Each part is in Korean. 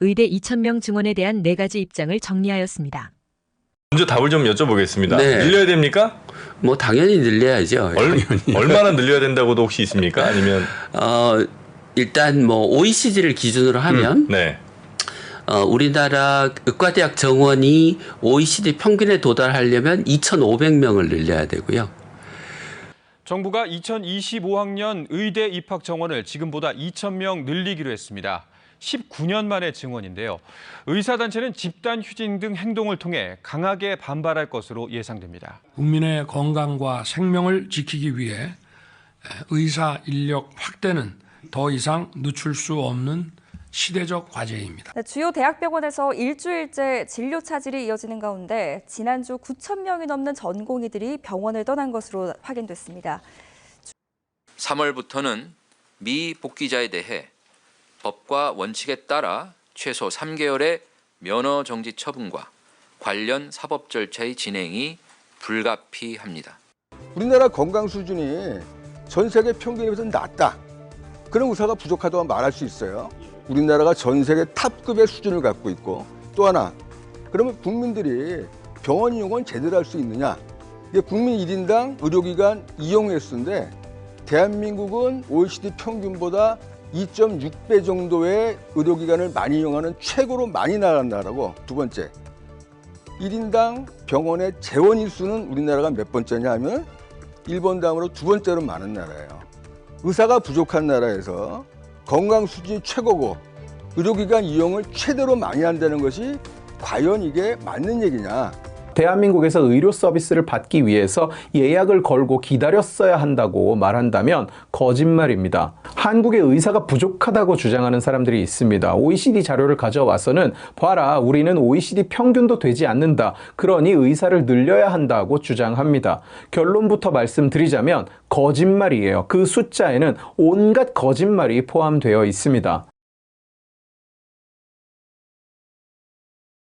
의대 2,000명 증원에 대한 네 가지 입장을 정리하였습니다. 먼저 답을 좀 여쭤보겠습니다. 네. 늘려야 됩니까? 뭐 당연히 늘려야죠. 얼, 얼마나 늘려야 된다고도 혹시 있습니까? 아니면 어, 일단 뭐 OECD를 기준으로 하면 네. 어, 우리나라 의과대학 정원이 OECD 평균에 도달하려면 2,500명을 늘려야 되고요. 정부가 2025학년 의대 입학 정원을 지금보다 2,000명 늘리기로 했습니다. 19년 만의 증원인데요. 의사단체는 집단 휴진 등 행동을 통해 강하게 반발할 것으로 예상됩니다. 국민의 건강과 생명을 지키기 위해 의사 인력 확대는 더 이상 늦출 수 없는 시대적 과제입니다. 네, 주요 대학병원에서 일주일째 진료 차질이 이어지는 가운데 지난주 9천 명이 넘는 전공의들이 병원을 떠난 것으로 확인됐습니다. 3월부터는 미 복귀자에 대해 법과 원칙에 따라 최소 3개월의 면허 정지 처분과 관련 사법 절차의 진행이 불가피합니다. 우리나라 건강 수준이 전 세계 평균에 비해서 낮다. 그런 의사가 부족하다고 말할 수 있어요. 우리나라가 전 세계 탑급의 수준을 갖고 있고 또 하나 그러면 국민들이 병원 이용은 제대로 할 수 있느냐? 이게 국민 1인당 의료기관 이용 횟수인데 대한민국은 OECD 평균보다 2.6배 정도의 의료기관을 많이 이용하는 최고로 많이 나간 나라고 두 번째 1인당 병원의 재원 일수는 우리나라가 몇 번째냐 하면 일본 다음으로 두 번째로 많은 나라예요. 의사가 부족한 나라에서 건강 수준이 최고고 의료기관 이용을 최대로 많이 한다는 것이 과연 이게 맞는 얘기냐? 대한민국에서 의료 서비스를 받기 위해서 예약을 걸고 기다렸어야 한다고 말한다면 거짓말입니다. 한국의 의사가 부족하다고 주장하는 사람들이 있습니다. OECD 자료를 가져와서는 봐라, 우리는 OECD 평균도 되지 않는다. 그러니 의사를 늘려야 한다고 주장합니다. 결론부터 말씀드리자면 거짓말이에요. 그 숫자에는 온갖 거짓말이 포함되어 있습니다.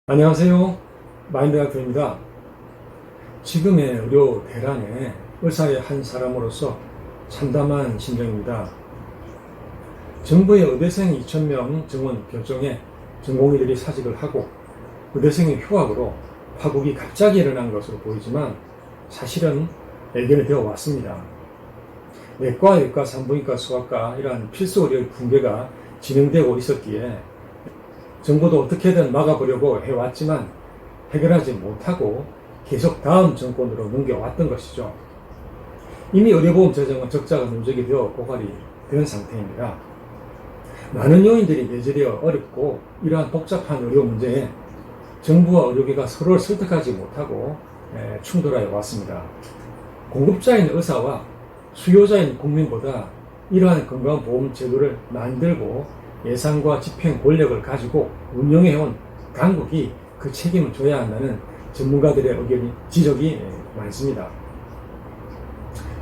안녕하세요. 마인드닥터입니다. 지금의 의료 대란에 의사의 한 사람으로서 참담한 심정입니다. 정부의 의대생 2,000명 증원 결정에 전공의들이 사직을 하고 의대생의 휴학으로 파국이 갑자기 일어난 것으로 보이지만 사실은 예견이 되어 왔습니다. 내과, 외과, 산부인과, 소아과 이러한 필수 의료의 붕괴가 진행되고 있었기에 정부도 어떻게든 막아보려고 해왔지만 해결하지 못하고 계속 다음 정권으로 넘겨왔던 것이죠. 이미 의료보험 재정은 적자가 누적이 되어 고갈이 된 상태입니다. 많은 요인들이 내재되어 어렵고 이러한 복잡한 의료 문제에 정부와 의료계가 서로를 설득하지 못하고 에, 충돌하여 왔습니다. 공급자인 의사와 수요자인 국민보다 이러한 건강보험 제도를 만들고 예산과 집행 권력을 가지고 운영해온 당국이 그 책임을 져야 한다는 전문가들의 의견이 지적이 많습니다.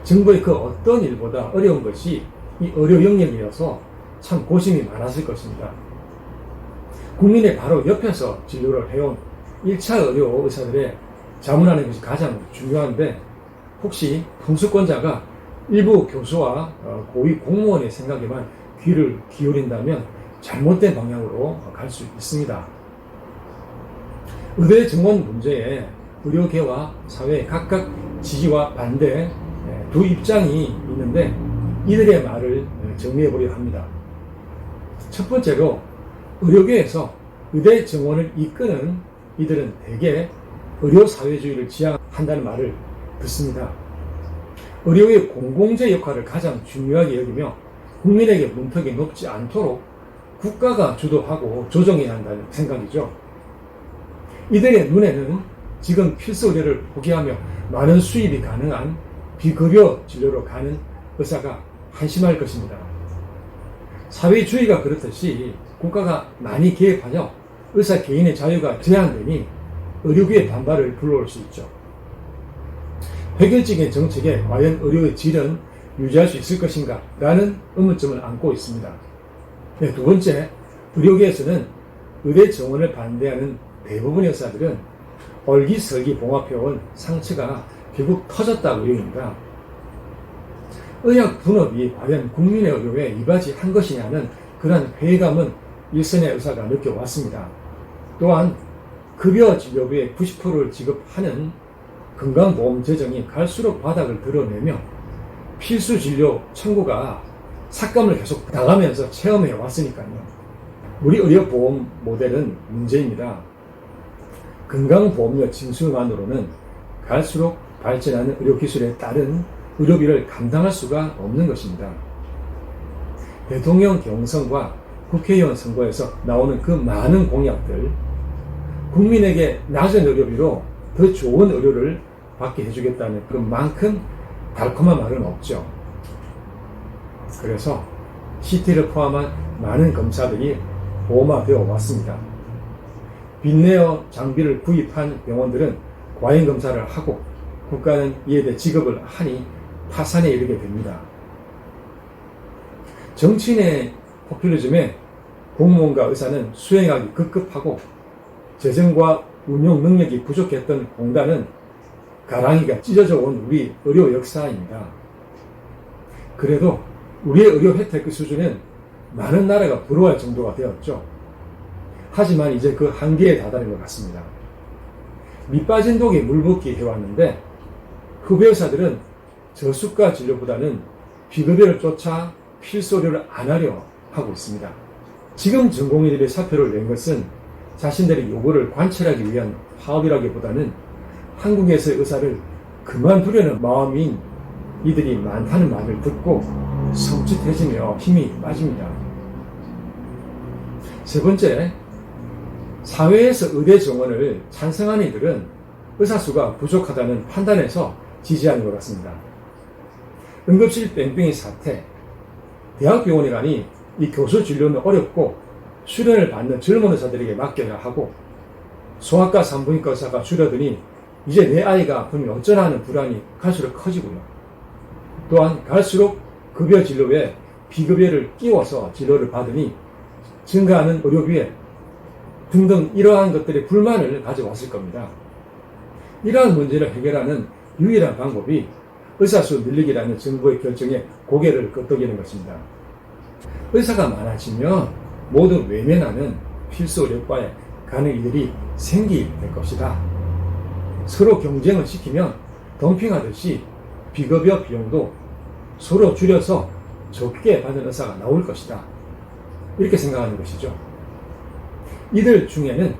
정부의 그 어떤 일보다 어려운 것이 이 의료 영역이어서 참 고심이 많았을 것입니다. 국민의 바로 옆에서 진료를 해온 1차 의료 의사들의 자문하는 것이 가장 중요한데 혹시 통수권자가 일부 교수와 어, 고위 공무원의 생각에만 귀를 기울인다면 잘못된 방향으로 갈 수 있습니다. 의대 증원 문제에 의료계와 사회 각각 지지와 반대 예, 두 입장이 있는데 이들의 말을 정리해 보려 합니다. 첫 번째로 의료계에서 의대 증원을 이끄는 이들은 대개 의료사회주의를 지향한다는 말을 듣습니다. 의료의 공공재 역할을 가장 중요하게 여기며 국민에게 문턱이 높지 않도록 국가가 주도하고 조정해야 한다는 생각이죠. 이들의 눈에는 지금 필수 의료를 포기하며 많은 수입이 가능한 비급여 진료로 가는 의사가 한심할 것입니다. 사회주의가 그렇듯이 국가가 많이 개입하여 의사 개인의 자유가 제한되니 의료계의 반발을 불러올 수 있죠. 획일적인 정책에 과연 의료의 질은 유지할 수 있을 것인가? 라는 의문점을 안고 있습니다. 네, 두 번째, 의료계에서는 의대 정원을 반대하는 대부분의 의사들은 얼기설기 봉합해온 상처가 결국 터졌다고 여깁니다. 의학 분업이 과연 국민의 의료에 이바지한 것이냐는 그런 회의감은 일선의 의사가 느껴왔습니다. 또한 급여 진료비의 90%를 지급하는 건강보험 재정이 갈수록 바닥을 드러내며 필수 진료 청구가 삭감을 계속 당하면서 체험해 왔으니까요. 우리 의료보험 모델은 문제입니다. 건강보험료 징수만으로는 갈수록 발전하는 의료기술에 따른 의료비를 감당할 수가 없는 것입니다. 대통령 경선과 국회의원 선거에서 나오는 그 많은 공약들, 국민에게 낮은 의료비로 더 좋은 의료를 받게 해주겠다는 그만큼 달콤한 말은 없죠. 그래서 CT를 포함한 많은 검사들이 보험화되어 왔습니다. 빚내어 장비를 구입한 병원들은 과잉 검사를 하고 국가는 이에 대해 지급을 하니 파산에 이르게 됩니다. 정치인의 포퓰리즘에 공무원과 의사는 수행하기 급급하고 재정과 운용 능력이 부족했던 공단은 가랑이가 찢어져 온 우리 의료 역사입니다. 그래도 우리의 의료 혜택 수준은 많은 나라가 부러워할 정도가 되었죠. 하지만 이제 그 한계에 다다른 것 같습니다. 밑빠진 독이 물붓기 해왔는데 흡의사들은 저수가 진료보다는 비급여를 쫓아 필소료를 안 하려 하고 있습니다. 지금 전공의들이 사표를 낸 것은 자신들의 요구를 관철하기 위한 파업이라기보다는 한국에서의 의사를 그만두려는 마음인 이들이 많다는 말을 듣고 섬찟해지며 힘이 빠집니다. 세 번째, 사회에서 의대 정원을 찬성하는 이들은 의사 수가 부족하다는 판단에서 지지하는 것 같습니다. 응급실 뺑뺑이 사태, 대학병원에 가니 이 교수 진료는 어렵고 수련을 받는 젊은 의사들에게 맡겨야 하고 소아과 산부인과 의사가 줄어드니 이제 내 아이가 아프면 어쩌나 하는 불안이 갈수록 커지고요. 또한 갈수록 급여 진료에 비급여를 끼워서 진료를 받으니 증가하는 의료비에 등등 이러한 것들의 불만을 가져왔을 겁니다. 이러한 문제를 해결하는 유일한 방법이 의사수 늘리기라는 정부의 결정에 고개를 끄덕이는 것입니다. 의사가 많아지면 모든 외면하는 필수 의료과에 가는 일들이 생기게 될 것이다. 서로 경쟁을 시키면 덤핑하듯이 비급여 비용도 서로 줄여서 적게 받는 의사가 나올 것이다. 이렇게 생각하는 것이죠. 이들 중에는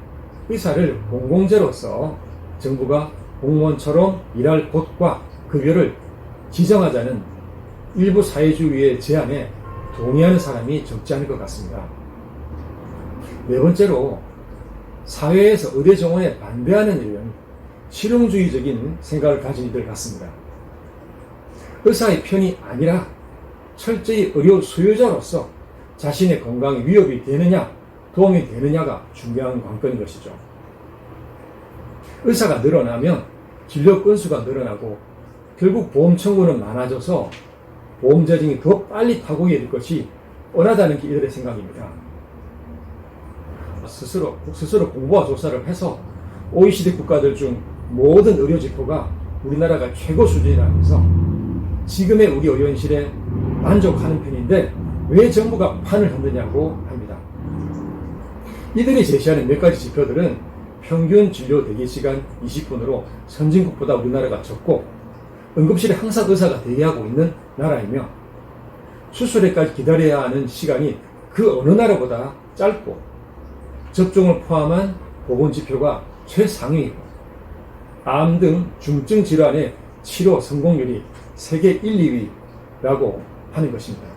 의사를 공공재로서 정부가 공무원처럼 일할 곳과 급여를 지정하자는 일부 사회주의의 제안에 동의하는 사람이 적지 않을 것 같습니다. 네 번째로 사회에서 의대 정원에 반대하는 일은 실용주의적인 생각을 가진 이들 같습니다. 의사의 편이 아니라 철저히 의료 수요자로서 자신의 건강에 위협이 되느냐, 도움이 되느냐가 중요한 관건인 것이죠. 의사가 늘어나면 진료 건수가 늘어나고 결국 보험 청구는 많아져서 보험 재정이 더 빨리 타고게 될 것이 원하다는 게 이들의 생각입니다. 스스로, 스스로 공부와 조사를 해서 OECD 국가들 중 모든 의료 지표가 우리나라가 최고 수준이라면서 지금의 우리 의료인실에 만족하는 편인데 왜 정부가 판을 흔드냐고 합니다. 이들이 제시하는 몇 가지 지표들은 평균 진료 대기 시간 20분으로 선진국보다 우리나라가 적고 응급실에 항상 의사가 대기하고 있는 나라이며 수술에까지 기다려야 하는 시간이 그 어느 나라보다 짧고 접종을 포함한 보건 지표가 최상위이고 암 등 중증 질환의 치료 성공률이 세계 1, 2위라고 하는 것입니다.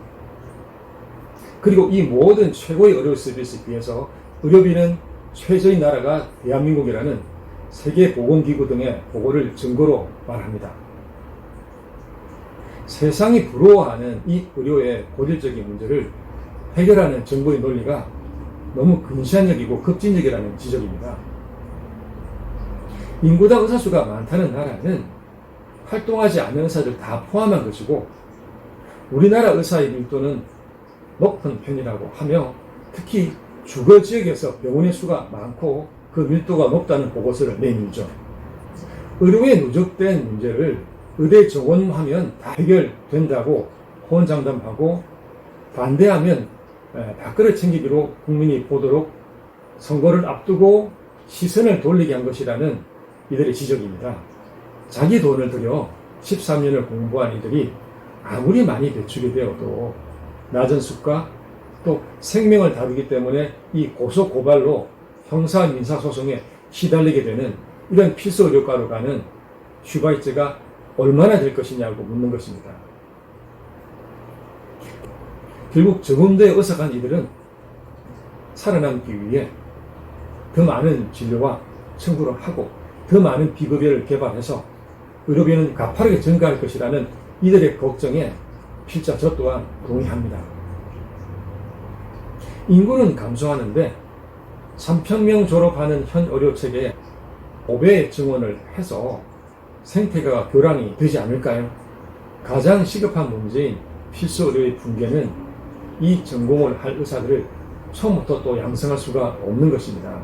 그리고 이 모든 최고의 의료 서비스에 비해서 의료비는 최저인 나라가 대한민국이라는 세계보건기구 등의 보고를 증거로 말합니다. 세상이 부러워하는 이 의료의 고질적인 문제를 해결하는 정부의 논리가 너무 근시안적이고 급진적이라는 지적입니다. 인구당 의사수가 많다는 나라는 활동하지 않는 의사들 다 포함한 것이고 우리나라 의사의 밀도는 높은 편이라고 하며 특히 주거 지역에서 병원의 수가 많고 그 밀도가 높다는 보고서를 내밀죠. 의료에 누적된 문제를 의대 정원하면 다 해결된다고 호언장담하고 반대하면 에, 밥그릇 챙기기로 국민이 보도록 선거를 앞두고 시선을 돌리게 한 것이라는 이들의 지적입니다. 자기 돈을 들여 13년을 공부한 이들이 아무리 많이 배출이 되어도 낮은 수가 또 생명을 다루기 때문에 이 고소 고발로 형사 민사 소송에 시달리게 되는 이런 필수 의료과로 가는 슈바이츠가 얼마나 될 것이냐고 묻는 것입니다. 결국 저금도에 어석한 이들은 살아남기 위해 더 많은 진료와 청구를 하고 더 많은 비급여를 개발해서 의료비는 가파르게 증가할 것이라는 이들의 걱정에 필자 저 또한 동의합니다. 인구는 감소하는데 3,000명 졸업하는 현 의료 체계에 5배 증원을 해서 생태계가 교란이 되지 않을까요? 가장 시급한 문제인 필수 의료의 붕괴는 이 전공을 할 의사들을 처음부터 또 양성할 수가 없는 것입니다.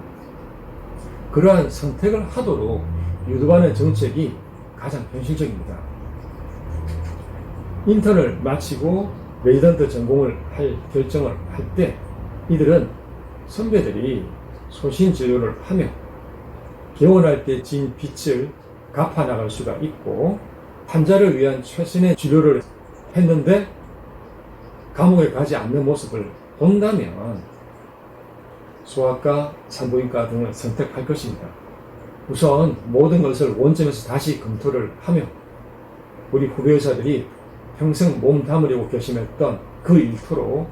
그러한 선택을 하도록 유도하는 정책이 가장 현실적입니다. 인턴을 마치고 레지던트 전공을 할 결정을 할 때 이들은 선배들이 소신 진료를 하며 개원할 때진 빚을 갚아 나갈 수가 있고 환자를 위한 최선의 진료를 했는데 감옥에 가지 않는 모습을 본다면 소아과, 산부인과 등을 선택할 것입니다. 우선 모든 것을 원점에서 다시 검토를 하며 우리 후배 의사들이 평생 몸 담으려고 결심했던 그 일터로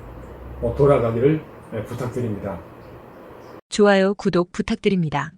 돌아가기를 부탁드립니다. 좋아요, 구독 부탁드립니다.